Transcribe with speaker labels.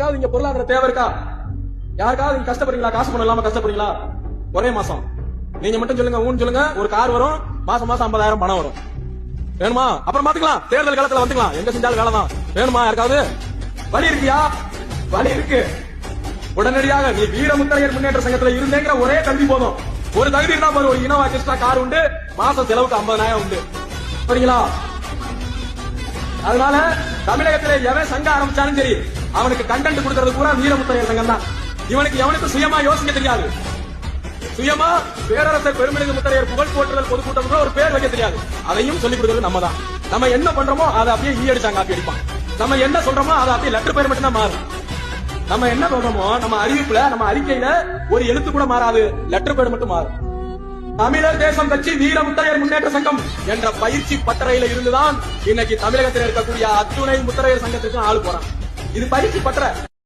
Speaker 1: யாருக்காவது இங்க பொருளாதார தேவை இருக்கா? யாருக்காவது நீங்க கஷ்டப்படுறீங்களா? காசு பணம் இல்லாம கஷ்டப்படுறீங்களா? ஒரே மாசம். நீங்க மட்டும் சொல்லுங்க ஊன்னு சொல்லுங்க ஒரு கார் வரும் மாசம் மாசம் ஐம்பதாயிரம் பணம் வரும். வேணுமா? அப்புறம் பாத்துக்கலாம் தேர்தல் காலத்துல வந்துக்கலாம். எங்க செஞ்சாலும் வேலை தான் வேணுமா? யாருக்காவது? வழி இருக்கியா? வழி இருக்கு. உடனடியாக நீ வீரமுத்தரையர் முன்னேற்ற சங்கத்துல இருந்தேங்கிற ஒரே கல்வி போதும். ஒரு தகுதி இருந்தா போதும். ஒரு இனோவா கிறிஸ்டா கார் உண்டு. மாசம் செலவுக்கு ஐம்பதாயிரம் உண்டு. சரிங்களா? அதனால தமிழகத்திலே எவன் சங்கம் ஆரம்பிச்சாலும் சரி அவனுக்கு கண்டென்ட் கொடுக்கறது பூரா வீரமுத்தையர் சங்கம் தான். இவனுக்கு எவனுக்கு சுயமா யோசிக்க தெரியாது. சுயமா பேரரசர் பெருமிழகு முத்தரையர் புகழ் போற்றுதல் பொதுக்கூட்டம் கூட ஒரு பேர் வைக்க தெரியாது. அதையும் சொல்லிக் கொடுக்கறது நம்ம தான் நம்ம என்ன பண்றோமோ அதை அப்படியே ஈ அடிச்சாங்க காப்பி அடிப்பான். நம்ம என்ன சொல்றோமோ அதை அப்படியே லெட்டர் பேர் மட்டும் தான் மாறும். நம்ம என்ன சொல்றோமோ நம்ம அறிவிப்புல நம்ம அறிக்கையில ஒரு எழுத்து கூட மாறாது. லெட்டர் பேர் மட்டும் மாறும். தமிழர் தேசம் கட்சி வீர முத்தரையர் முன்னேற்ற சங்கம் என்ற பயிற்சி பட்டறையில இருந்துதான் இன்னைக்கு தமிழகத்தில் இருக்கக்கூடிய அத்துணை முத்தரையர் சங்கத்துக்கு ஆள் போறான். இது பயிற்சி பற்ற